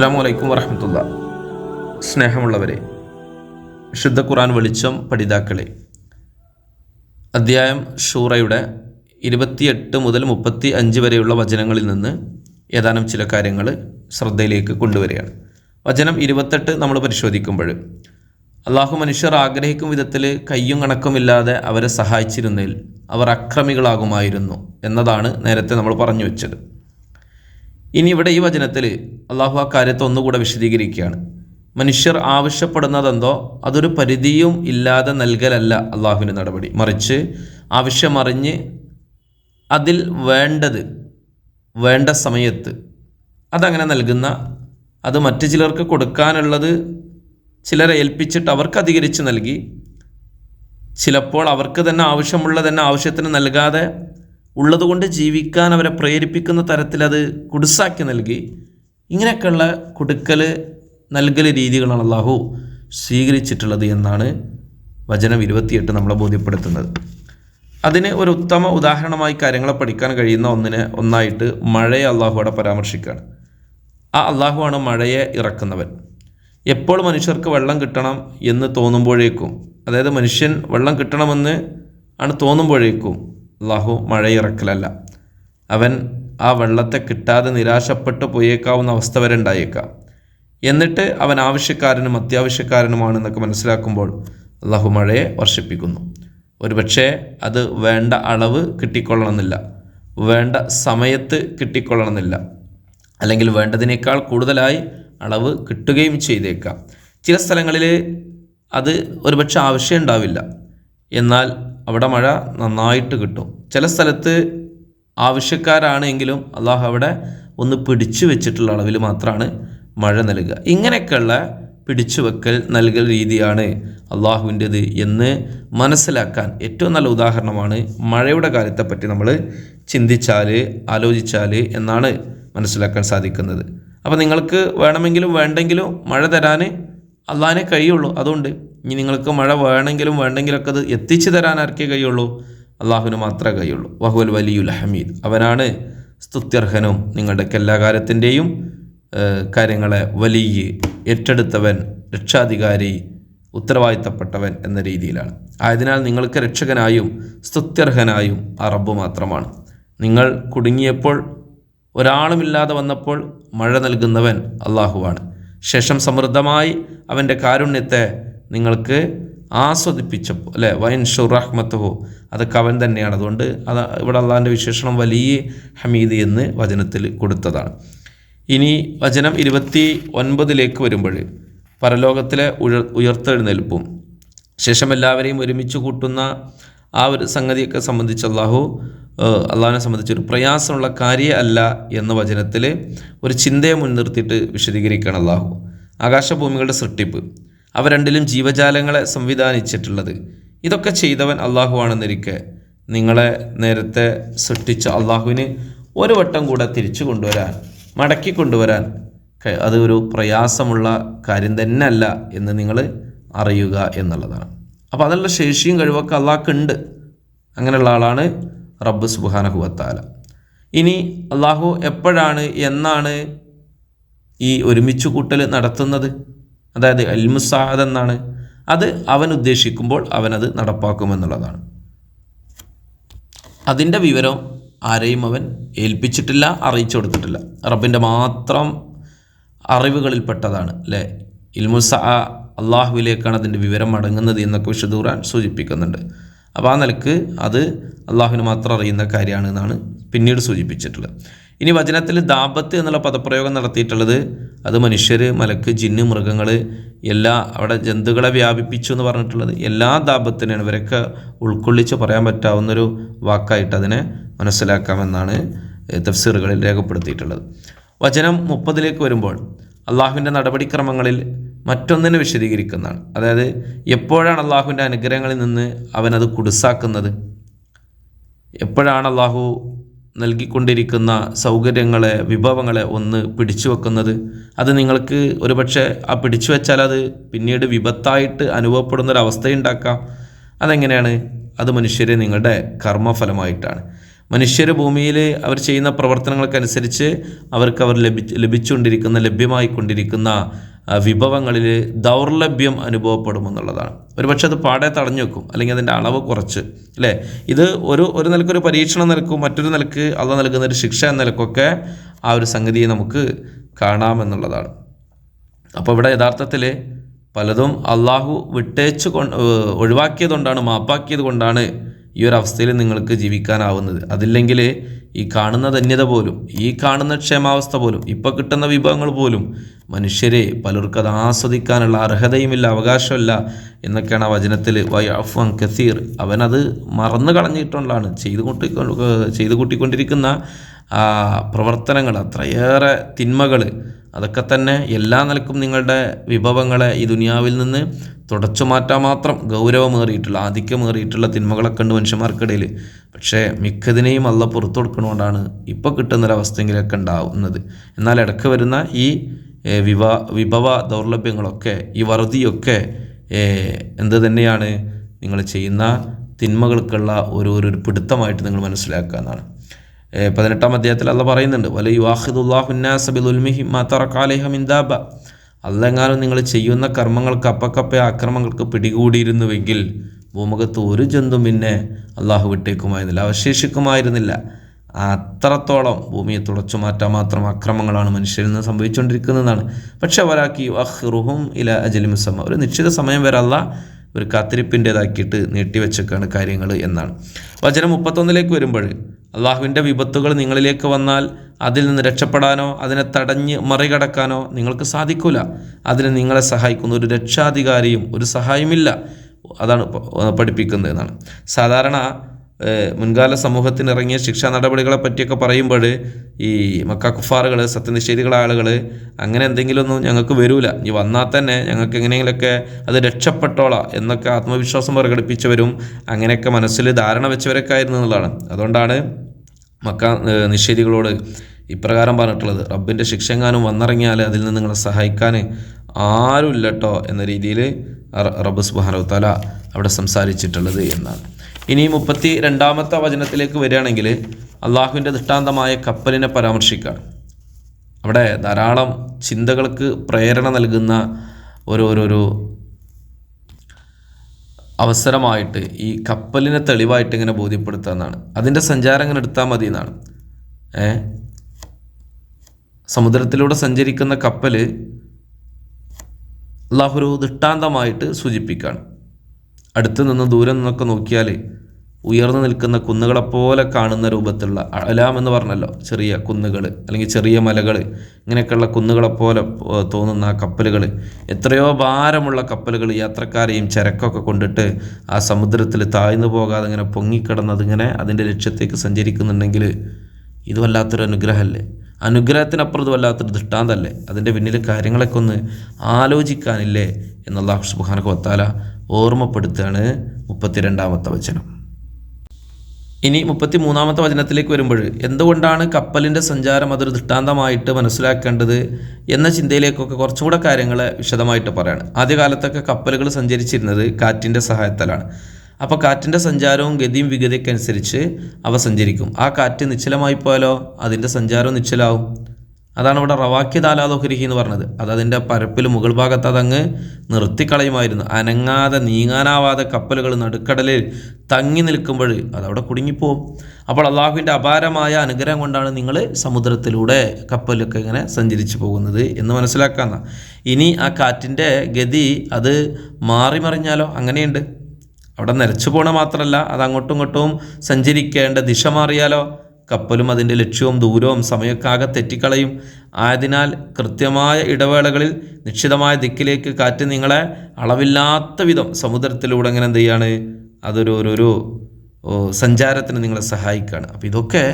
അസ്സാം വലൈക്കും വറഹമത്തുള്ള. സ്നേഹമുള്ളവരെ വിശുദ്ധ ഖുറാൻ വെളിച്ചം പഠിതാക്കളെ അദ്ധ്യായം ഷൂറയുടെ ഇരുപത്തിയെട്ട് മുതൽ മുപ്പത്തി അഞ്ച് വരെയുള്ള വചനങ്ങളിൽ നിന്ന് ഏതാനും ചില കാര്യങ്ങൾ ശ്രദ്ധയിലേക്ക് കൊണ്ടുവരികയാണ്. വചനം ഇരുപത്തെട്ട് നമ്മൾ പരിശോധിക്കുമ്പോൾ അള്ളാഹു മനുഷ്യർ ആഗ്രഹിക്കും വിധത്തിൽ കയ്യും കണക്കുമില്ലാതെ അവരെ സഹായിച്ചിരുന്നതിൽ അവർ അക്രമികളാകുമായിരുന്നു എന്നതാണ് നേരത്തെ നമ്മൾ പറഞ്ഞു വെച്ചത്. ഇനി ഇവിടെ ഈ വചനത്തിൽ അള്ളാഹു ആ കാര്യത്തെ ഒന്നുകൂടെ വിശദീകരിക്കുകയാണ്. മനുഷ്യർ ആവശ്യപ്പെടുന്നതെന്തോ അതൊരു പരിധിയും ഇല്ലാതെ നൽകലല്ല അള്ളാഹുവിന്റെ നടപടി. മറിച്ച് ആവശ്യമറിഞ്ഞ് അതിൽ വേണ്ടത് വേണ്ട സമയത്ത് അതങ്ങനെ നൽകുന്ന അത് മറ്റു ചിലർക്ക് കൊടുക്കാനുള്ളത് ചിലരെ ഏൽപ്പിച്ചിട്ട് അവർക്ക് അധികരിച്ച് നൽകി ചിലപ്പോൾ അവർക്ക് തന്നെ ആവശ്യമുള്ള തന്നെ ആവശ്യത്തിന് നൽകാതെ ഉള്ളതുകൊണ്ട് ജീവിക്കാൻ അവരെ പ്രേരിപ്പിക്കുന്ന തരത്തിൽ അത് കുടുസാക്കി നൽകി. ഇങ്ങനെയൊക്കെയുള്ള കൊടുക്കൽ നൽകൽ രീതികളാണ് അള്ളാഹു സ്വീകരിച്ചിട്ടുള്ളത് എന്നാണ് വചനം ഇരുപത്തിയെട്ട് നമ്മളെ ബോധ്യപ്പെടുത്തുന്നത്. അതിന് ഒരു ഉത്തമ ഉദാഹരണമായി കാര്യങ്ങളെ പഠിക്കാൻ കഴിയുന്ന ഒന്നിനെ ഒന്നായിട്ട് മഴയെ അള്ളാഹുവിടെ പരാമർശിക്കുകയാണ്. ആ അള്ളാഹുവാണ് മഴയെ ഇറക്കുന്നവൻ. എപ്പോൾ മനുഷ്യർക്ക് വെള്ളം കിട്ടണം എന്ന് തോന്നുമ്പോഴേക്കും അതായത് മനുഷ്യൻ വെള്ളം കിട്ടണമെന്ന് ആണ് തോന്നുമ്പോഴേക്കും അള്ളാഹു മഴയിറക്കലല്ല. അവൻ ആ വെള്ളത്തെ കിട്ടാതെ നിരാശപ്പെട്ട് പോയേക്കാവുന്ന അവസ്ഥ വരെ ഉണ്ടായേക്കാം. എന്നിട്ട് അവൻ ആവശ്യക്കാരനും അത്യാവശ്യക്കാരനുമാണെന്നൊക്കെ മനസ്സിലാക്കുമ്പോൾ അള്ളാഹു മഴയെ വർഷിപ്പിക്കുന്നു. ഒരുപക്ഷെ അത് വേണ്ട അളവ് കിട്ടിക്കൊള്ളണമെന്നില്ല. വേണ്ട സമയത്ത് കിട്ടിക്കൊള്ളണമെന്നില്ല. അല്ലെങ്കിൽ വേണ്ടതിനേക്കാൾ കൂടുതലായി അളവ് കിട്ടുകയും ചെയ്തേക്കാം. ചില സ്ഥലങ്ങളിൽ അത് ഒരുപക്ഷെ ആവശ്യം ഉണ്ടാവില്ല എന്നാൽ അവിടെ മഴ നന്നായിട്ട് കിട്ടും. ചില സ്ഥലത്ത് ആവശ്യക്കാരാണെങ്കിലും അള്ളാഹു അവിടെ ഒന്ന് പിടിച്ചു വെച്ചിട്ടുള്ള അളവിൽ മാത്രമാണ് മഴ നൽകുക. ഇങ്ങനെയൊക്കെയുള്ള പിടിച്ചു വെക്കൽ നൽകൽ രീതിയാണ് അള്ളാഹുവിന്റെത് എന്ന് മനസ്സിലാക്കാൻ ഏറ്റവും നല്ല ഉദാഹരണമാണ് മഴയുടെ കാര്യത്തെപ്പറ്റി നമ്മൾ ചിന്തിച്ചാൽ ആലോചിച്ചാൽ എന്നാണ് മനസ്സിലാക്കാൻ സാധിക്കുന്നത്. അപ്പോൾ നിങ്ങൾക്ക് വേണമെങ്കിലും വേണ്ടെങ്കിലും മഴ തരാൻ അള്ളാഹിനെ കഴിയുള്ളൂ. അതുകൊണ്ട് ഇനി നിങ്ങൾക്ക് മഴ വേണമെങ്കിലും വേണ്ടെങ്കിലൊക്കെ അത് എത്തിച്ചു തരാൻ ആർക്കേ കഴിയുള്ളൂ? അള്ളാഹുവിന് മാത്രമേ കഴിയുള്ളൂ. വഹുൽ വലിയുൽ ഹമീദ്. അവനാണ് സ്തുത്യർഹനും നിങ്ങളുടെ എല്ലാ കാര്യത്തിന്റെയും കാര്യങ്ങളെ വലിയ ഏറ്റെടുത്തവൻ രക്ഷാധികാരി ഉത്തരവാദിത്തപ്പെട്ടവൻ എന്ന രീതിയിലാണ്. ആയതിനാൽ നിങ്ങൾക്ക് രക്ഷകനായും സ്തുത്യർഹനായും ആ റബ്ബ് മാത്രമാണ്. നിങ്ങൾ കുടുങ്ങിയപ്പോൾ ഒരാളുമില്ലാതെ വന്നപ്പോൾ മഴ നൽകുന്നവൻ അള്ളാഹുവാണ്. ശേഷം സമൃദ്ധമായി അവന്റെ കാരുണ്യത്തെ നിങ്ങൾക്ക് ആസ്വദിപ്പിച്ചപ്പോൾ അല്ലേ? വൈൻ ഷുറഹ്മത്തുഹു അതൊക്കെ അവൻ തന്നെയാണ്. അതുകൊണ്ട് അത് ഇവിടെ അള്ളാഹിന്റെ വിശേഷണം വലിയ ഹമീദ് എന്ന് വചനത്തിൽ കൊടുത്തതാണ്. ഇനി വചനം ഇരുപത്തി ഒൻപതിലേക്ക് വരുമ്പോൾ പരലോകത്തിലെ ഉയർ ഉയർത്തെഴുന്നേൽപ്പും. ശേഷം എല്ലാവരെയും ഒരുമിച്ച് കൂട്ടുന്ന ആ ഒരു സംഗതിയൊക്കെ സംബന്ധിച്ച് അള്ളാഹു അള്ളാഹിനെ സംബന്ധിച്ച് ഒരു പ്രയാസമുള്ള കാര്യ അല്ല എന്ന വചനത്തിൽ ഒരു ചിന്തയെ മുൻനിർത്തിയിട്ട് വിശദീകരിക്കുകയാണ് അള്ളാഹു ആകാശഭൂമികളുടെ സൃഷ്ടിപ്പ് അവ രണ്ടിലും ജീവജാലങ്ങളെ സംവിധാനിച്ചിട്ടുള്ളത്. ഇതൊക്കെ ചെയ്തവൻ അള്ളാഹു ആണെന്നിരിക്കെ നിങ്ങളെ നേരത്തെ സൃഷ്ടിച്ച അള്ളാഹുവിന് ഒരു വട്ടം കൂടെ തിരിച്ചു കൊണ്ടുവരാൻ മടക്കി കൊണ്ടുവരാൻ അത് ഒരു പ്രയാസമുള്ള കാര്യം തന്നെ അല്ല എന്ന് നിങ്ങൾ അറിയുക എന്നുള്ളതാണ്. അപ്പോൾ അതിനുള്ള ശേഷിയും കഴിവൊക്കെ അള്ളാഹ്ക്കുണ്ട്. അങ്ങനെയുള്ള ആളാണ് റബ്ബ് സുബാനഹുവത്താല ഇനി അള്ളാഹു എപ്പോഴാണ് എന്നാണ് ഈ ഒരുമിച്ച് കൂട്ടൽ നടത്തുന്നത്? അതായത് അൽമുസാദ് എന്നാണ്. അത് അവൻ ഉദ്ദേശിക്കുമ്പോൾ അവനത് നടപ്പാക്കുമെന്നുള്ളതാണ് അതിന്റെ വിവരം ആരെയും അവൻ ഏൽപ്പിച്ചിട്ടില്ല അറിയിച്ചു കൊടുത്തിട്ടില്ല. റബ്ബിന്റെ മാത്രം അറിവുകളിൽപ്പെട്ടതാണ് അല്ലേ? ഇൽമുസ അള്ളാഹുവിലേക്കാണ് അതിന്റെ വിവരം അടങ്ങുന്നത് എന്നൊക്കെ വിശുദ്ധ സൂചിപ്പിക്കുന്നുണ്ട്. അപ്പോൾ ആ നിലയ്ക്ക് അത് അള്ളാഹുവിന് മാത്രം അറിയുന്ന കാര്യമാണ് എന്നാണ് പിന്നീട് സൂചിപ്പിച്ചിട്ടുള്ളത്. ഇനി വചനത്തിൽ ദാപത്ത് എന്നുള്ള പദപ്രയോഗം നടത്തിയിട്ടുള്ളത് അത് മനുഷ്യർ മലക്ക് ജിന്ന് മൃഗങ്ങൾ എല്ലാ അവിടെ ജന്തുക്കളെ വ്യാപിപ്പിച്ചു എന്ന് പറഞ്ഞിട്ടുള്ളത് എല്ലാ ദാപത്തിനെയാണ് ഇവരൊക്കെ ഉൾക്കൊള്ളിച്ച് പറയാൻ പറ്റാവുന്നൊരു വാക്കായിട്ട് അതിനെ മനസ്സിലാക്കാമെന്നാണ് തഫ്സീറുകളിൽ രേഖപ്പെടുത്തിയിട്ടുള്ളത്. വചനം മുപ്പതിലേക്ക് വരുമ്പോൾ അള്ളാഹുവിന്റെ നടപടിക്രമങ്ങളിൽ മറ്റൊന്നിനെ വിശദീകരിക്കുന്നതാണ്. അതായത് എപ്പോഴാണ് അള്ളാഹുവിന്റെ അനുഗ്രഹങ്ങളിൽ നിന്ന് അവനത് കുടുസാക്കുന്നത്? എപ്പോഴാണ് അള്ളാഹു നൽകിക്കൊണ്ടിരിക്കുന്ന സൗകര്യങ്ങളെ വിഭവങ്ങളെ ഒന്ന് പിടിച്ചു വെക്കുന്നത്? അത് നിങ്ങൾക്ക് ഒരുപക്ഷെ ആ പിടിച്ചു വെച്ചാൽ അത് പിന്നീട് വിപത്തായിട്ട് അനുഭവപ്പെടുന്ന ഒരു അവസ്ഥയുണ്ടാക്കാം അതെങ്ങനെയാണ്? അത് മനുഷ്യരെ നിങ്ങളുടെ കർമ്മഫലമായിട്ടാണ്. മനുഷ്യർ ഭൂമിയിൽ അവർ ചെയ്യുന്ന പ്രവർത്തനങ്ങൾക്കനുസരിച്ച് അവർക്ക് അവർ ലഭി ലഭിച്ചുകൊണ്ടിരിക്കുന്ന ലഭ്യമായിക്കൊണ്ടിരിക്കുന്ന വിഭവങ്ങളിൽ ദൗർലഭ്യം അനുഭവപ്പെടുമെന്നുള്ളതാണ്. ഒരുപക്ഷെ അത് പാടെ തടഞ്ഞു വെക്കും അല്ലെങ്കിൽ അതിന്റെ അളവ് കുറച്ച് അല്ലേ? ഇത് ഒരു ഒരു നിലക്കൊരു പരീക്ഷണം നിലക്കും മറ്റൊരു നിലയ്ക്ക് അള്ള നൽകുന്ന ഒരു ശിക്ഷ എന്ന നിലക്കൊക്കെ ആ ഒരു സംഗതിയെ നമുക്ക് കാണാമെന്നുള്ളതാണ്. അപ്പോൾ ഇവിടെ യഥാർത്ഥത്തിൽ പലതും അള്ളാഹു വിട്ടേച്ച് കൊ ഒഴിവാക്കിയത് കൊണ്ടാണ് മാപ്പാക്കിയത് കൊണ്ടാണ് ഈ ഒരു അവസ്ഥയിൽ നിങ്ങൾക്ക് ജീവിക്കാനാവുന്നത്. അതില്ലെങ്കിൽ ഈ കാണുന്ന ധന്യത പോലും ഈ കാണുന്ന ക്ഷേമാവസ്ഥ പോലും ഇപ്പോൾ കിട്ടുന്ന വിഭവങ്ങൾ പോലും മനുഷ്യരെ പലർക്കും അത് ആസ്വദിക്കാനുള്ള അർഹതയുമില്ല അവകാശമില്ല എന്നൊക്കെയാണ് ആ വചനത്തിൽ വയഫൻ കസീർ അവനത് മറന്നു കളഞ്ഞിട്ടുള്ളതാണ്. ചെയ്തു കൂട്ടി ചെയ്തു കൂട്ടിക്കൊണ്ടിരിക്കുന്ന പ്രവർത്തനങ്ങൾ അത്രയേറെ തിന്മകൾ അതൊക്കെ തന്നെ എല്ലാ നിലക്കും നിങ്ങളുടെ വിഭവങ്ങളെ ഈ ദുനിയാവിൽ നിന്ന് തുടച്ചു മാറ്റാൻ മാത്രം ഗൗരവമേറിയിട്ടുള്ള ആധിക്യമേറിയിട്ടുള്ള തിന്മകളൊക്കെ ഉണ്ട് മനുഷ്യന്മാർക്കിടയിൽ. പക്ഷേ മിക്കതിനെയും അല്ല പുറത്തു കൊടുക്കണോണ്ടാണ് ഇപ്പോൾ കിട്ടുന്നൊരവസ്ഥയെങ്കിലൊക്കെ ഉണ്ടാവുന്നത്. എന്നാൽ ഇടയ്ക്ക് വരുന്ന ഈ വിവ വിഭവ ദൗർലഭ്യങ്ങളൊക്കെ ഈ വറുതിയൊക്കെ എന്ത് തന്നെയാണ് നിങ്ങൾ ചെയ്യുന്ന തിന്മകൾക്കുള്ള ഒരു ഒരു പിടുത്തമായിട്ട് നിങ്ങൾ മനസ്സിലാക്കുക എന്നാണ്. പതിനെട്ടാം അധ്യായത്തിൽ അല്ല പറയുന്നുണ്ട് വല യുവാഹിദുല്ലാഹുന്നാസബിലുൽമിഹി മാത്തറക്കാലേഹമിന്ദാബ അല്ലെങ്ങാനും നിങ്ങൾ ചെയ്യുന്ന കർമ്മങ്ങൾക്ക് അപ്പക്കപ്പ ആക്രമങ്ങൾക്ക് പിടികൂടിയിരുന്നുവെങ്കിൽ ഭൂമുഖത്ത് ഒരു ജന്തും പിന്നെ അള്ളാഹു വിട്ടേക്കുമായിരുന്നില്ല അവശേഷിക്കുമായിരുന്നില്ല. അത്രത്തോളം ഭൂമിയെ തുടച്ചു മാറ്റാൻ മാത്രം അക്രമങ്ങളാണ് മനുഷ്യരിൽ നിന്ന് സംഭവിച്ചുകൊണ്ടിരിക്കുന്നതാണ് പക്ഷെ അവരാക്കി അഹ്റുഹും ഇല അജലി മുസമ്മ ഒരു നിശ്ചിത സമയം വരെ അല്ല ഒരു കാത്തിരിപ്പിന്റേതാക്കിയിട്ട് നീട്ടിവെച്ചേക്കാണ് കാര്യങ്ങൾ എന്നാണ്. വചനം മുപ്പത്തൊന്നിലേക്ക് വരുമ്പോൾ അള്ളാഹുവിന്റെ വിപത്തുകൾ നിങ്ങളിലേക്ക് വന്നാൽ അതിൽ നിന്ന് രക്ഷപ്പെടാനോ അതിനെ തടഞ്ഞ് മറികടക്കാനോ നിങ്ങൾക്ക് സാധിക്കില്ല അതിന് നിങ്ങളെ സഹായിക്കുന്ന ഒരു രക്ഷാധികാരിയും ഒരു സഹായമില്ല അതാണ് പഠിപ്പിക്കുന്നത് എന്നാണ്. സാധാരണ മുൻകാല സമൂഹത്തിന് ഇറങ്ങിയ ശിക്ഷാ നടപടികളെ പറ്റിയൊക്കെ പറയുമ്പോൾ ഈ മക്ക കുഫാറുകൾ സത്യനിഷേധികളായ ആളുകൾ അങ്ങനെ എന്തെങ്കിലുമൊന്നും ഞങ്ങൾക്ക് വരൂല. ഇനി വന്നാൽ തന്നെ ഞങ്ങൾക്ക് എങ്ങനെയെങ്കിലുമൊക്കെ അത് രക്ഷപ്പെട്ടോളാം എന്നൊക്കെ ആത്മവിശ്വാസം പ്രകടിപ്പിച്ചവരും അങ്ങനെയൊക്കെ മനസ്സിൽ ധാരണ വെച്ചവരൊക്കെ ആയിരുന്നു എന്നുള്ളതാണ്. അതുകൊണ്ടാണ് മക്ക നിഷേധികളോട് ഇപ്രകാരം പറഞ്ഞിട്ടുള്ളത്. റബ്ബിന്റെ ശിക്ഷെങ്ങാനും വന്നിറങ്ങിയാൽ അതിൽ നിന്ന് നിങ്ങളെ സഹായിക്കാൻ ആരുമില്ല കേട്ടോ എന്ന രീതിയിൽ റബ്ബ് സുബാനോ തല അവിടെ സംസാരിച്ചിട്ടുള്ളത് എന്നാണ്. ഇനി മുപ്പത്തി രണ്ടാമത്തെ വചനത്തിലേക്ക് വരികയാണെങ്കിൽ അള്ളാഹുവിന്റെ ദൃഷ്ടാന്തമായ കപ്പലിനെ പരാമർശിക്കുകയാണ് അവിടെ ധാരാളം ചിന്തകൾക്ക് പ്രേരണ നൽകുന്ന ഒരു അവസരമായിട്ട് ഈ കപ്പലിനെ തെളിവായിട്ട് ഇങ്ങനെ ബോധ്യപ്പെടുത്തുക എന്നാണ്. അതിന്റെ സഞ്ചാരം ഇങ്ങനെ എടുത്താൽ മതി എന്നാണ്. ഏ? സമുദ്രത്തിലൂടെ സഞ്ചരിക്കുന്ന കപ്പൽ അള്ളാഹുരു ദൃഷ്ടാന്തമായിട്ട് സൂചിപ്പിക്കുകയാണ്. അടുത്ത് നിന്ന് ദൂരം നിന്നൊക്കെ നോക്കിയാൽ ഉയർന്നു നിൽക്കുന്ന കുന്നുകളെപ്പോലെ കാണുന്ന രൂപത്തിലുള്ള അലാം എന്ന് പറഞ്ഞല്ലോ ചെറിയ കുന്നുകൾ അല്ലെങ്കിൽ ചെറിയ മലകൾ ഇങ്ങനെയൊക്കെയുള്ള കുന്നുകളെപ്പോലെ തോന്നുന്ന ആ കപ്പലുകൾ എത്രയോ ഭാരമുള്ള കപ്പലുകൾ യാത്രക്കാരെയും ചരക്കൊക്കെ കൊണ്ടിട്ട് ആ സമുദ്രത്തിൽ താഴ്ന്നു പോകാതെ ഇങ്ങനെ പൊങ്ങിക്കിടന്നത് ഇങ്ങനെ അതിന്റെ ലക്ഷ്യത്തേക്ക് സഞ്ചരിക്കുന്നുണ്ടെങ്കിൽ ഇത് വല്ലാത്തൊരു അനുഗ്രഹമല്ലേ? അനുഗ്രഹത്തിനപ്പുറം ഇത് വല്ലാത്തൊരു ദൃഷ്ടാന്തല്ലേ അതിന്റെ പിന്നിൽ കാര്യങ്ങളൊക്കെ ഒന്ന് ആലോചിക്കാനില്ലേ? എന്നുള്ള സുബാനക്ക് വത്താല ഓർമ്മപ്പെടുത്തുകയാണ് മുപ്പത്തിരണ്ടാമത്തെ വചനം. ഇനി മുപ്പത്തി മൂന്നാമത്തെ വചനത്തിലേക്ക് വരുമ്പോൾ എന്തുകൊണ്ടാണ് കപ്പലിന്റെ സഞ്ചാരം അതൊരു ദൃഷ്ടാന്തമായിട്ട് മനസ്സിലാക്കേണ്ടത് എന്ന ചിന്തയിലേക്കൊക്കെ കുറച്ചും കൂടെ കാര്യങ്ങൾ വിശദമായിട്ട് പറയാണ്. ആദ്യകാലത്തൊക്കെ കപ്പലുകൾ സഞ്ചരിച്ചിരുന്നത് കാറ്റിന്റെ സഹായത്താലാണ്. അപ്പോൾ കാറ്റിന്റെ സഞ്ചാരവും ഗതിയും വിഗതിയൊക്കെ അനുസരിച്ച് അവ സഞ്ചരിക്കും. ആ കാറ്റ് നിശ്ചലമായി പോയാലോ അതിന്റെ സഞ്ചാരവും നിശ്ചലാവും അതാണ് ഇവിടെ റവാക്യ താലാദോഹരിഹി എന്ന് പറഞ്ഞത്. അത് അതിന്റെ പരപ്പിൽ മുകൾ ഭാഗത്ത് അതങ്ങ് നിർത്തിക്കളയുമായിരുന്നു. അനങ്ങാതെ നീങ്ങാനാവാതെ കപ്പലുകൾ നടുക്കടലിൽ തങ്ങി നിൽക്കുമ്പോൾ അതവിടെ കുടുങ്ങിപ്പോവും. അപ്പോൾ അള്ളാഹുവിന്റെ അപാരമായ അനുഗ്രഹം കൊണ്ടാണ് നിങ്ങൾ സമുദ്രത്തിലൂടെ കപ്പലൊക്കെ ഇങ്ങനെ സഞ്ചരിച്ചു പോകുന്നത് എന്ന് മനസ്സിലാക്കാന്ന. ഇനി ആ കാറ്റിന്റെ ഗതി അത് മാറിമറിഞ്ഞാലോ അങ്ങനെയുണ്ട്. അവിടെ നിലച്ചു പോണ മാത്രമല്ല അത് അങ്ങോട്ടും ഇങ്ങോട്ടും സഞ്ചരിക്കേണ്ട ദിശ മാറിയാലോ? കപ്പലും അതിന്റെ ലക്ഷ്യവും ദൂരവും സമയക്കാകെ തെറ്റിക്കളയും. ആയതിനാൽ കൃത്യമായ ഇടവേളകളിൽ നിശ്ചിതമായ ദിക്കിലേക്ക് കാറ്റ് നിങ്ങളെ അളവില്ലാത്ത വിധം സമുദ്രത്തിലൂടെ ഇങ്ങനെ എന്ത് ചെയ്യാണ്? അതൊരു ഒരു സഞ്ചാരത്തിന് നിങ്ങളെ സഹായിക്കുകയാണ് അപ്പോൾ ഇതൊക്കെ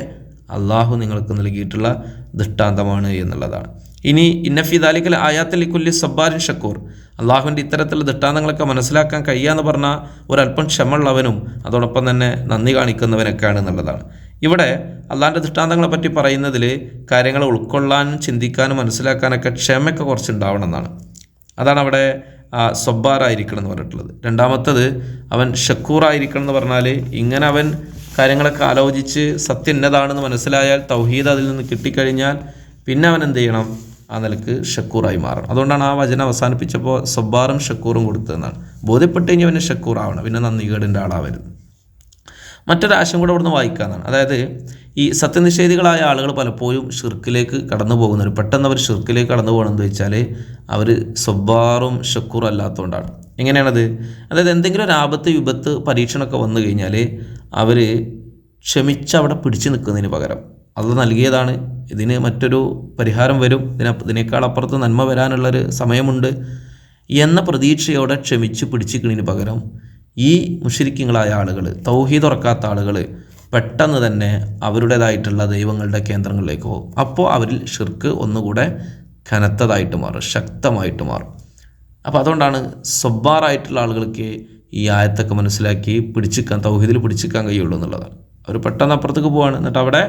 അള്ളാഹു നിങ്ങൾക്ക് നൽകിയിട്ടുള്ള ദൃഷ്ടാന്തമാണ് എന്നുള്ളതാണ്. ഇനി ഇന്നഫി ദാലിക്കൽ ആയാത്തിൽ കുല്ലി സബ്ബാരിൻ ഷക്കൂർ. അള്ളാഹുവിന്റെ ഇത്തരത്തിലുള്ള ദൃഷ്ടാന്തങ്ങളൊക്കെ മനസ്സിലാക്കാൻ കഴിയാന്ന് പറഞ്ഞാൽ ഒരല്പം ക്ഷമയുള്ളവനും അതോടൊപ്പം തന്നെ നന്ദി കാണിക്കുന്നവനൊക്കെയാണ് എന്നുള്ളതാണ്. ഇവിടെ അള്ളാഹിന്റെ ദൃഷ്ടാന്തങ്ങളെ പറ്റി പറയുന്നതിൽ കാര്യങ്ങൾ ഉൾക്കൊള്ളാനും ചിന്തിക്കാനും മനസ്സിലാക്കാനൊക്കെ ക്ഷമയൊക്കെ കുറച്ച് ഉണ്ടാവണം എന്നാണ്. അതാണ് അവിടെ സൊബാറായിരിക്കണം എന്ന് പറഞ്ഞിട്ടുള്ളത്. രണ്ടാമത്തത് അവൻ ഷക്കൂറായിരിക്കണം എന്ന് പറഞ്ഞാൽ ഇങ്ങനെ അവൻ കാര്യങ്ങളൊക്കെ ആലോചിച്ച് സത്യം എന്നതാണെന്ന് മനസ്സിലായാൽ തൗഹീദ് അതിൽ നിന്ന് കിട്ടിക്കഴിഞ്ഞാൽ പിന്നെ അവൻ എന്ത് ചെയ്യണം? ആ നിലയ്ക്ക് ഷക്കൂറായി മാറണം. അതുകൊണ്ടാണ് ആ വചനം അവസാനിപ്പിച്ചപ്പോൾ സബ്ബാറും ഷക്കൂറും കൊടുത്തതെന്നാണ്. ബോധ്യപ്പെട്ട് കഴിഞ്ഞാൽ അവന് ഷക്കൂറാവണം. പിന്നെ നന്ദികേടിന്റെ ആളാവരുത്. മറ്റൊരാശയം കൂടെ ഇവിടുന്ന് വായിക്കാന്നാണ്. അതായത് ഈ സത്യനിഷേധികളായ ആളുകൾ പലപ്പോഴും ഷിർക്കിലേക്ക് കടന്നു പോകുന്നവർ പെട്ടെന്ന് അവർ ഷിർക്കിലേക്ക് കടന്നു പോകണമെന്ന് വെച്ചാൽ അവർ സ്വബാറും ഷക്കൂറും അല്ലാത്തതുകൊണ്ടാണ്. എങ്ങനെയാണത്? അതായത് എന്തെങ്കിലും ഒരു ആപത്ത് വിപത്ത് പരീക്ഷണമൊക്കെ വന്നു കഴിഞ്ഞാൽ അവർ ക്ഷമിച്ച് അവിടെ പിടിച്ചു നിൽക്കുന്നതിന് പകരം അത് നൽകിയതാണ്. ഇതിന് മറ്റൊരു പരിഹാരം വരും. ഇതിന ഇതിനേക്കാൾ അപ്പുറത്ത് നന്മ വരാനുള്ളൊരു സമയമുണ്ട് എന്ന പ്രതീക്ഷയോടെ ക്ഷമിച്ച് പിടിച്ചിക്കുന്നതിന് പകരം ഈ മുഷരിക്കങ്ങളായ ആളുകൾ തൗഹീദ് ഉറക്കാത്ത ആളുകൾ പെട്ടെന്ന് തന്നെ അവരുടേതായിട്ടുള്ള ദൈവങ്ങളുടെ കേന്ദ്രങ്ങളിലേക്ക് പോകും. അപ്പോൾ അവരിൽ ഷിർക്ക് ഒന്നുകൂടെ കനത്തതായിട്ട് മാറും ശക്തമായിട്ട് മാറും. അപ്പോൾ അതുകൊണ്ടാണ് സ്വബാറായിട്ടുള്ള ആളുകൾക്ക് ഈ ആയത്തൊക്കെ മനസ്സിലാക്കി പിടിച്ചിക്കാൻ തൗഹീദിൽ പിടിച്ചിക്കാൻ കഴിയുള്ളൂ എന്നുള്ളതാണ്. അവർ പെട്ടെന്ന് അപ്പുറത്തേക്ക് പോവാണ് എന്നിട്ട് അവിടെ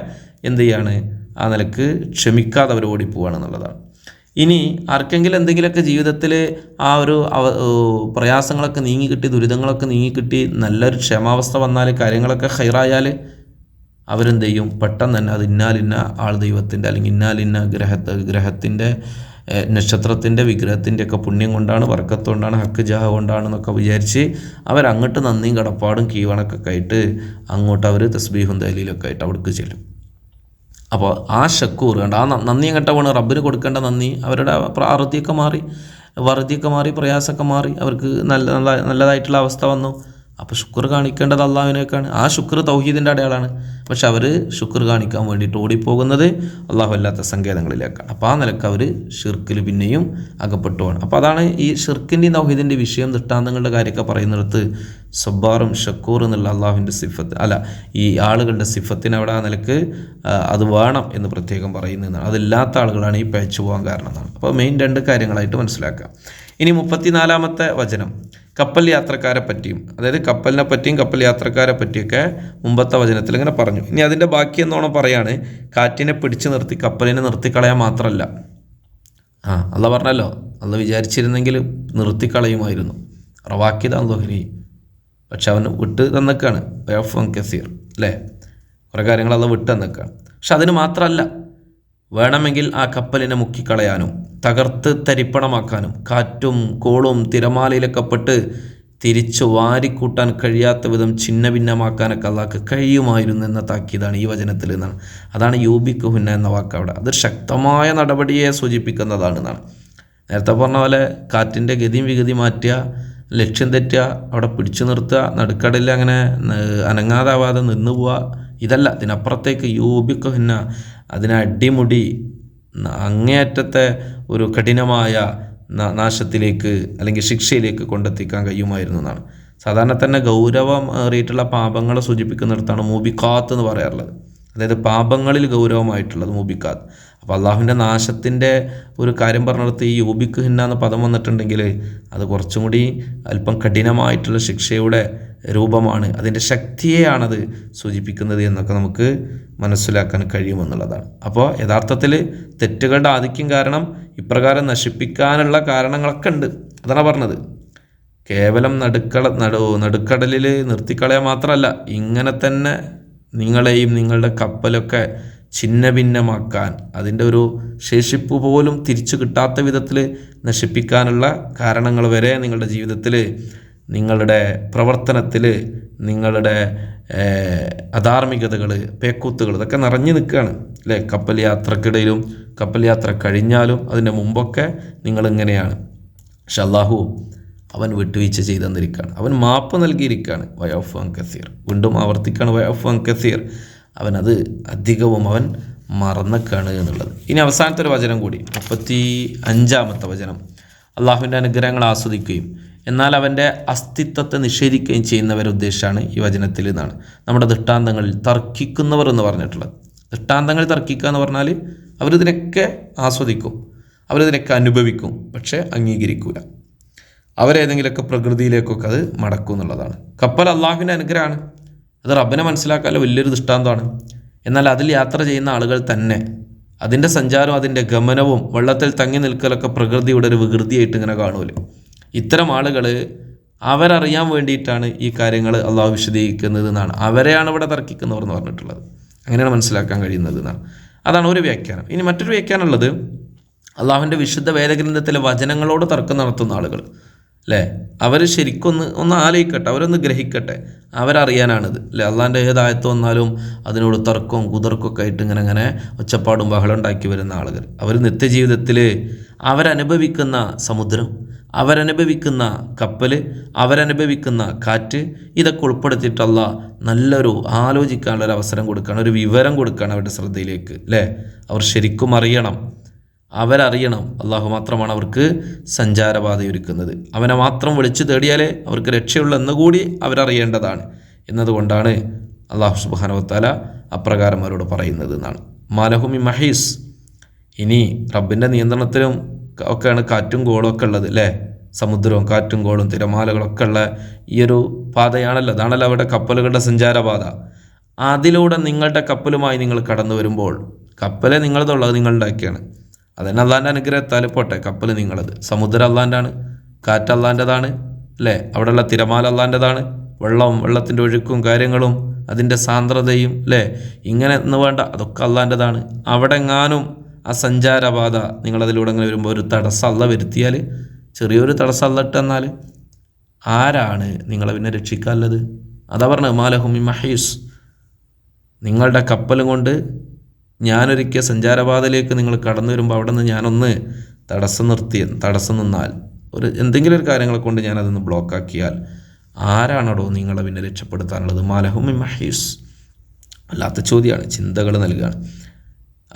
എന്ത് ചെയ്യാണ്? ആ നിലയ്ക്ക് ക്ഷമിക്കാതെ അവർ ഓടിപ്പോവാണ് എന്നുള്ളതാണ്. ഇനി ആർക്കെങ്കിലും എന്തെങ്കിലുമൊക്കെ ജീവിതത്തിൽ ആ ഒരു പ്രയാസങ്ങളൊക്കെ നീങ്ങിക്കിട്ടി ദുരിതങ്ങളൊക്കെ നീങ്ങിക്കിട്ടി നല്ലൊരു ക്ഷമാവസ്ഥ വന്നാൽ കാര്യങ്ങളൊക്കെ ഹൈറായാൽ അവരെന്ത് ചെയ്യും? പെട്ടെന്ന് തന്നെ അത് ഇന്നാലിന്ന ആൾ ദൈവത്തിന്റെ അല്ലെങ്കിൽ ഇന്നാലിന്ന ഗ്രഹത്തെ ഗ്രഹത്തിന്റെ നക്ഷത്രത്തിന്റെ വിഗ്രഹത്തിന്റെ ഒക്കെ പുണ്യം കൊണ്ടാണ് വർക്കത്ത് കൊണ്ടാണ് ഹക്ക് ജാഹ കൊണ്ടാണെന്നൊക്കെ വിചാരിച്ച് അവരങ്ങോട്ട് നന്ദിയും കടപ്പാടും കീവണക്കൊക്കെ ആയിട്ട് അങ്ങോട്ട് അവർ തസ്ബീഹും ദലീലൊക്കെ ആയിട്ട് അവിടേക്ക് ചെല്ലും. അപ്പോൾ ആ ഷക്കൂർ കണ്ട ആ ന- നന്ദി അങ്ങോട്ട് വേണം റബ്ബിന് കൊടുക്കേണ്ട നന്ദി അവരുടെ പ്രാർത്ഥിയൊക്കെ മാറി വറുതിയൊക്കെ മാറി പ്രയാസമൊക്കെ മാറി അവർക്ക് നല്ല നല്ല നല്ലതായിട്ടുള്ള അവസ്ഥ വന്നു. അപ്പോൾ ശുക്ർ കാണിക്കേണ്ടത് അള്ളാഹുവിനേക്കാണ്. ആ ശുക്ർ തൗഹീദിന്റെ അടയാളാണ്. പക്ഷെ അവർ ശുക്ർ കാണിക്കാൻ വേണ്ടിയിട്ട് ഓടിപ്പോകുന്നത് അള്ളാഹു അല്ലാത്ത സങ്കേതങ്ങളിലേക്കാണ്. അപ്പോൾ ആ നിലയ്ക്ക് അവർ ഷിർക്കിൽ പിന്നെയും അകപ്പെട്ടു പോകണം അപ്പോൾ അതാണ് ഈ ഷിർക്കിന്റെയും തൗഹീദിന്റെ വിഷയം ദൃഷ്ടാന്തങ്ങളുടെ കാര്യമൊക്കെ പറയുന്നിടത്ത് സബ്ബാറും ഷക്കൂർ എന്നുള്ള അള്ളാഹുവിന്റെ സിഫത്ത് അല്ല ഈ ആളുകളുടെ സിഫത്തിന് അവിടെ ആ നിലയ്ക്ക് അത് വേണം എന്ന് പ്രത്യേകം പറയുന്നതാണ് അതില്ലാത്ത ആളുകളാണ് ഈ പേച്ചു പോകാൻ കാരണം എന്നാണ്. അപ്പോൾ മെയിൻ രണ്ട് കാര്യങ്ങളായിട്ട് മനസ്സിലാക്കാം ഇനി മുപ്പത്തിനാലാമത്തെ വചനം. കപ്പൽ യാത്രക്കാരെ പറ്റിയും അതായത് കപ്പലിനെ പറ്റിയും കപ്പൽ യാത്രക്കാരെ പറ്റിയൊക്കെ മുമ്പത്തെ വചനത്തിൽ ഇങ്ങനെ പറഞ്ഞു. ഇനി അതിന്റെ ബാക്കി എന്നോണം പറയാണ് കാറ്റിനെ പിടിച്ചു നിർത്തി കപ്പലിനെ നിർത്തിക്കളയാൻ മാത്രമല്ല. ആ അല്ല പറഞ്ഞല്ലോ. അല്ല വിചാരിച്ചിരുന്നെങ്കിൽ നിർത്തിക്കളയുമായിരുന്നു. റവാക്കിദ അള്ളോഹിനി പക്ഷെ അവന് വിട്ട് തന്നേക്കാണ്. വയോഫ് കസീർ അല്ലേ? കുറേ കാര്യങ്ങൾ അത് വിട്ട് തന്നേക്കാണ്. പക്ഷെ അതിന് മാത്രമല്ല വേണമെങ്കിൽ ആ കപ്പലിനെ മുക്കിക്കളയാനും തകർത്ത് തരിപ്പണമാക്കാനും കാറ്റും കോളും തിരമാലയിലൊക്കെ പെട്ട് തിരിച്ചു വാരിക്കൂട്ടാൻ കഴിയാത്ത വിധം ഛിന്ന ഭിന്നമാക്കാനൊക്കെ അള്ളാഹ്ക്ക് കഴിയുമായിരുന്നു എന്ന താക്കീതാണ് ഈ വചനത്തിൽ നിന്നാണ്. അതാണ് യൂബിക്ക് ഹുന്ന എന്ന വാക്ക് അവിടെ. അതൊരു ശക്തമായ നടപടിയെ സൂചിപ്പിക്കുന്നതാണ് എന്നാണ്. നേരത്തെ പറഞ്ഞ പോലെ കാറ്റിന്റെ ഗതിയും വിഗതി മാറ്റുക ലക്ഷ്യം തെറ്റുക അവിടെ പിടിച്ചു നിർത്തുക നടുക്കടലിൽ അങ്ങനെ അനങ്ങാതാവാതെ നിന്ന് പോവുക ഇതല്ല. ഇതിനപ്പുറത്തേക്ക് യൂബിക്കുഹന്ന അതിനെ അടിമുടി അങ്ങേയറ്റത്തെ ഒരു കഠിനമായ നാശത്തിലേക്ക് അല്ലെങ്കിൽ ശിക്ഷയിലേക്ക് കൊണ്ടെത്തിക്കാൻ കഴിയുമായിരുന്നു എന്നാണ്. സാധാരണ തന്നെ ഗൗരവം ഏറിയിട്ടുള്ള പാപങ്ങളെ സൂചിപ്പിക്കുന്നിടത്താണ് മൂബിക്കാത്ത് എന്ന് പറയാറുള്ളത്. അതായത് പാപങ്ങളിൽ ഗൗരവമായിട്ടുള്ളത് മൂബിക്കാത്ത് അപ്പോൾ അള്ളാഹുവിന്റെ നാശത്തിന്റെ ഒരു കാര്യം പറഞ്ഞിടത്ത് ഈ യൂബിക്ക് ഹിന്ന പദം വന്നിട്ടുണ്ടെങ്കിൽ അത് കുറച്ചും കൂടി അല്പം കഠിനമായിട്ടുള്ള ശിക്ഷയുടെ രൂപമാണ് അതിന്റെ ശക്തിയെയാണത് സൂചിപ്പിക്കുന്നത് എന്നൊക്കെ നമുക്ക് മനസ്സിലാക്കാൻ കഴിയുമെന്നുള്ളതാണ്. അപ്പോൾ യഥാർത്ഥത്തിൽ തെറ്റുകളുടെ ആധിക്യം കാരണം ഇപ്രകാരം നശിപ്പിക്കാനുള്ള കാരണങ്ങളൊക്കെ ഉണ്ട്. അതാണ് പറഞ്ഞത്. കേവലം നടുക്കള നടു നടുക്കടലിൽ നിർത്തിക്കളയാൻ മാത്രമല്ല ഇങ്ങനെ തന്നെ നിങ്ങളെയും നിങ്ങളുടെ കപ്പലൊക്കെ ഛിന്ന ഭിന്നമാക്കാൻ അതിന്റെ ഒരു ശേഷിപ്പ് പോലും തിരിച്ചു കിട്ടാത്ത വിധത്തിൽ നശിപ്പിക്കാനുള്ള കാരണങ്ങൾ വരെ നിങ്ങളുടെ ജീവിതത്തിൽ നിങ്ങളുടെ പ്രവർത്തനത്തിൽ നിങ്ങളുടെ അധാർമികതകൾ പേക്കൂത്തുകൾ ഇതൊക്കെ നിറഞ്ഞു നിൽക്കുകയാണ്. അല്ലേ? കപ്പൽ യാത്രക്കിടയിലും കപ്പൽ യാത്ര കഴിഞ്ഞാലും അതിന്റെ മുമ്പൊക്കെ നിങ്ങളിങ്ങനെയാണ്. പക്ഷെ അള്ളാഹു അവൻ വിട്ടുവീഴ്ച ചെയ്തു തന്നിരിക്കുകയാണ്. അവൻ മാപ്പ് നൽകിയിരിക്കുകയാണ്. വയോഫ് അൻ കസീർ. വീണ്ടും ആവർത്തിക്കുകയാണ് വയോഫ് അൻ കസീർ. അവൻ അത് അധികവും അവൻ മറന്നക്കാണ് എന്നുള്ളത്. ഇനി അവസാനത്തെ ഒരു വചനം കൂടി. മുപ്പത്തി അഞ്ചാമത്തെ വചനം. അള്ളാഹുവിന്റെ അനുഗ്രഹങ്ങൾ ആസ്വദിക്കുകയും എന്നാൽ അവന്റെ അസ്തിത്വത്തെ നിഷേധിക്കുകയും ചെയ്യുന്നവരെ ഉദ്ദേശിച്ചാണ് ഈ വചനത്തിൽ നിന്നാണ് നമ്മുടെ ദൃഷ്ടാന്തങ്ങളിൽ തർക്കിക്കുന്നവർ എന്ന് പറഞ്ഞിട്ടുള്ളത്. ദൃഷ്ടാന്തങ്ങൾ തർക്കിക്കുക എന്ന് പറഞ്ഞാൽ അവരിതിനൊക്കെ ആസ്വദിക്കും അവരിതിനൊക്കെ അനുഭവിക്കും പക്ഷേ അംഗീകരിക്കൂല. അവരേതെങ്കിലുമൊക്കെ പ്രകൃതിയിലേക്കൊക്കെ അത് മടക്കും എന്നുള്ളതാണ്. കപ്പൽ അള്ളാഹുവിന്റെ അനുഗ്രഹമാണ്. അത് റബ്ബിനെ മനസ്സിലാക്കാനുള്ള വലിയൊരു ദൃഷ്ടാന്തമാണ്. എന്നാൽ അതിൽ യാത്ര ചെയ്യുന്ന ആളുകൾ തന്നെ അതിന്റെ സഞ്ചാരവും അതിന്റെ ഗമനവും വെള്ളത്തിൽ തങ്ങി നിൽക്കലൊക്കെ പ്രകൃതിയുടെ ഒരു വികൃതിയായിട്ട് ഇങ്ങനെ കാണൂല. ഇത്തരം ആളുകൾ അവരറിയാൻ വേണ്ടിയിട്ടാണ് ഈ കാര്യങ്ങൾ അള്ളാഹു വിശദീകരിക്കുന്നത് എന്നാണ് അവരെയാണ് ഇവിടെ തർക്കിക്കുന്നവർ എന്ന് പറഞ്ഞിട്ടുള്ളത്. അങ്ങനെയാണ് മനസ്സിലാക്കാൻ കഴിയുന്നത് എന്നാണ് അതാണ് ഒരു വ്യാഖ്യാനം. ഇനി മറ്റൊരു വ്യാഖ്യാനമുള്ളത് അള്ളാഹുവിന്റെ വിശുദ്ധ വേദഗ്രന്ഥത്തിലെ വചനങ്ങളോട് തർക്കം നടത്തുന്ന ആളുകൾ അല്ലേ അവർ ശരിക്കൊന്ന് ഒന്ന് ആലോചിക്കട്ടെ അവരൊന്ന് ഗ്രഹിക്കട്ടെ. അവരറിയാനാണിത് അല്ലേ അള്ളാന്റെ ഏതായത്ത് വന്നാലും അതിനോട് തർക്കവും കുതർക്കൊക്കെ ആയിട്ട് ഇങ്ങനെ ഇങ്ങനെ ഒച്ചപ്പാടും ബഹളം ഉണ്ടാക്കി വരുന്ന ആളുകൾ. അവർ നിത്യജീവിതത്തിൽ അവരനുഭവിക്കുന്ന സമുദ്രം അവരനുഭവിക്കുന്ന കപ്പൽ അവരനുഭവിക്കുന്ന കാറ്റ് ഇതൊക്കെ ഉൾപ്പെടുത്തിയിട്ടുള്ള നല്ലൊരു ആലോചിക്കാനുള്ള ഒരു അവസരം കൊടുക്കുകയാണ് ഒരു വിവരം കൊടുക്കുകയാണ് അവരുടെ ശ്രദ്ധയിലേക്ക് അല്ലേ അവർ ശരിക്കും അറിയണം. അവരറിയണം. അള്ളാഹു മാത്രമാണ് അവർക്ക് സഞ്ചാരപാതയൊരുക്കുന്നത്. അവനെ മാത്രം വിളിച്ചു തേടിയാലേ അവർക്ക് രക്ഷയുള്ളൂ എന്നുകൂടി അവരറിയേണ്ടതാണ്. എന്നതുകൊണ്ടാണ് അള്ളാഹു സുബാനവത്താല അപ്രകാരം അവരോട് പറയുന്നത് എന്നാണ്. മാലഹുമി മഹീസ്. ഇനി റബ്ബിന്റെ നിയന്ത്രണത്തിലും ഒക്കെയാണ് കാറ്റും കോളും ഒക്കെ ഉള്ളത് അല്ലേ? സമുദ്രവും കാറ്റും കോളും തിരമാലകളൊക്കെ ഉള്ള ഈ ഒരു പാതയാണല്ലോ. അതാണല്ലോ അവിടെ കപ്പലുകളുടെ സഞ്ചാരപാത. അതിലൂടെ നിങ്ങളുടെ കപ്പലുമായി നിങ്ങൾ കടന്നു വരുമ്പോൾ കപ്പലെ നിങ്ങളതുള്ളത് നിങ്ങൾ ഉണ്ടാക്കിയാണ് അതന്നെ അള്ളാന്റെ അനുഗ്രഹത്താൽ പോട്ടെ കപ്പൽ നിങ്ങളത്. സമുദ്രം അള്ളാന്റെ ആണ് കാറ്റ് അള്ളാന്റെതാണ് അല്ലേ? അവിടെയുള്ള തിരമാല അള്ളാന്റെതാണ് വെള്ളവും വെള്ളത്തിന്റെ ഒഴുക്കും കാര്യങ്ങളും അതിന്റെ സാന്ദ്രതയും അല്ലേ? ഇങ്ങനെ എന്ന് വേണ്ട അതൊക്കെ അള്ളാന്റെതാണ് അവിടെ എങ്ങാനും ആ സഞ്ചാരപാത നിങ്ങളതിലൂടെ അങ്ങനെ വരുമ്പോൾ ഒരു തടസ്സം അല്ല വരുത്തിയാൽ ചെറിയൊരു തടസ്സം അല്ലട്ട് എന്നാൽ ആരാണ് നിങ്ങളെ പിന്നെ രക്ഷിക്കാനുള്ളത് അതാ പറഞ്ഞത് മാലഹുമി മഹീസ്. നിങ്ങളുടെ കപ്പലും കൊണ്ട് ഞാനൊരിക്കൽ സഞ്ചാരപാതയിലേക്ക് നിങ്ങൾ കടന്നു വരുമ്പോൾ അവിടെ നിന്ന് ഞാനൊന്ന് തടസ്സം നിർത്തി തടസ്സം നിന്നാൽ ഒരു എന്തെങ്കിലും ഒരു കാര്യങ്ങളെ കൊണ്ട് ഞാനതൊന്ന് ബ്ലോക്കാക്കിയാൽ ആരാണടോ നിങ്ങളെ പിന്നെ രക്ഷപ്പെടുത്താനുള്ളത്? മാലഹുമി മഹീസ്. അല്ലാത്ത ചോദ്യമാണ് ചിന്തകൾ നൽകുകയാണ്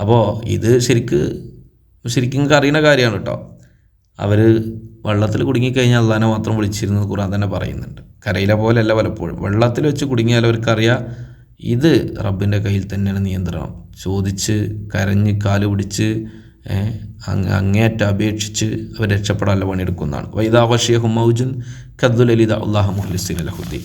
അപ്പോൾ ഇത് ശരിക്ക് ശരിക്കും അറിയുന്ന കാര്യമാണ് കേട്ടോ. അവർ വെള്ളത്തിൽ കുടുങ്ങിക്കഴിഞ്ഞാൽ അള്ളാനെ മാത്രം വിളിച്ചിരുന്നത് ഖുറാൻ തന്നെ പറയുന്നുണ്ട്. കരയിലെ പോലെയല്ല പലപ്പോഴും. വെള്ളത്തിൽ വെച്ച് കുടുങ്ങിയാൽ അവർക്കറിയാം ഇത് റബ്ബിന്റെ കയ്യിൽ തന്നെയാണ് നിയന്ത്രണം. ചോദിച്ച് കരഞ്ഞ് കാൽ പിടിച്ച് അങ്ങേറ്റ അപേക്ഷിച്ച് അവർ രക്ഷപ്പെടാനുള്ള പണിയെടുക്കുന്നതാണ്. വൈദാവഷിയഹു മൗജുൻ ഖദ്ദുലലിദ അള്ളാഹു മുഹ്ലിസിൻ അലഹുദ്ദീൻ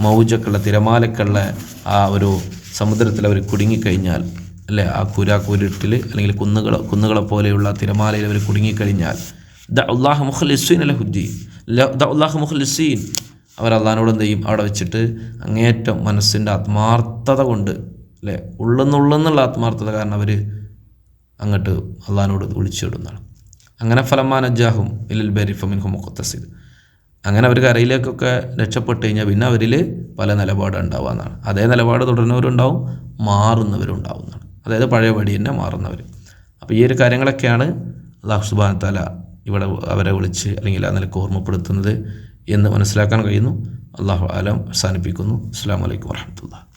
മൗജക്കുള്ള തിരമാലക്കുള്ള ആ ഒരു സമുദ്രത്തിൽ അവർ കുടുങ്ങിക്കഴിഞ്ഞാൽ അല്ലേ? ആ കുരാക്കൂരിട്ടിൽ അല്ലെങ്കിൽ കുന്നുകൾ കുന്നുകളെ പോലെയുള്ള തിരമാലയിൽ അവർ കുടുങ്ങിക്കഴിഞ്ഞാൽ ദ അള്ളാഹു മുഖ്ലിസീൻ അലഹുദ്ദീൻ ദ അള്ളാഹു മുഖ്ലിസീൻ അവർ അള്ളഹാനോട് എന്ത് ചെയ്യും? അവിടെ വെച്ചിട്ട് അങ്ങേയറ്റം മനസ്സിന്റെ ആത്മാർത്ഥത കൊണ്ട് അല്ലേ? ഉള്ളെന്നുള്ളെന്നുള്ള ആത്മാർത്ഥത കാരണം അവർ അങ്ങോട്ട് അള്ളഹാനോട് വിളിച്ചിടുന്നതാണ്. അങ്ങനെ ഫലമാനജാഹും ഇലിൽ ബരിഫമിൻ മുഖത്തസിദ്. അങ്ങനെ അവർ കരയിലേക്കൊക്കെ രക്ഷപ്പെട്ട് കഴിഞ്ഞാൽ പിന്നെ അവരിൽ പല നിലപാട് ഉണ്ടാവുന്നതാണ് അതേ നിലപാട് തുടരുന്നവരുണ്ടാവും മാറുന്നവരുണ്ടാവുന്നതാണ്. അതായത് പഴയ പടി തന്നെ മാറുന്നവർ അപ്പോൾ ഈ ഒരു കാര്യങ്ങളൊക്കെയാണ് അള്ളാഹു സുബാൻ ഇവിടെ അവരെ വിളിച്ച് അല്ലെങ്കിൽ ആ നിലയ്ക്ക് ഓർമ്മപ്പെടുത്തുന്നത് എന്ന് മനസ്സിലാക്കാൻ കഴിയുന്നു. അള്ളാഹു ആലം അവസാനിപ്പിക്കുന്നു. അസ്സാം വലൈക്കും വർഹമത്തുള്ള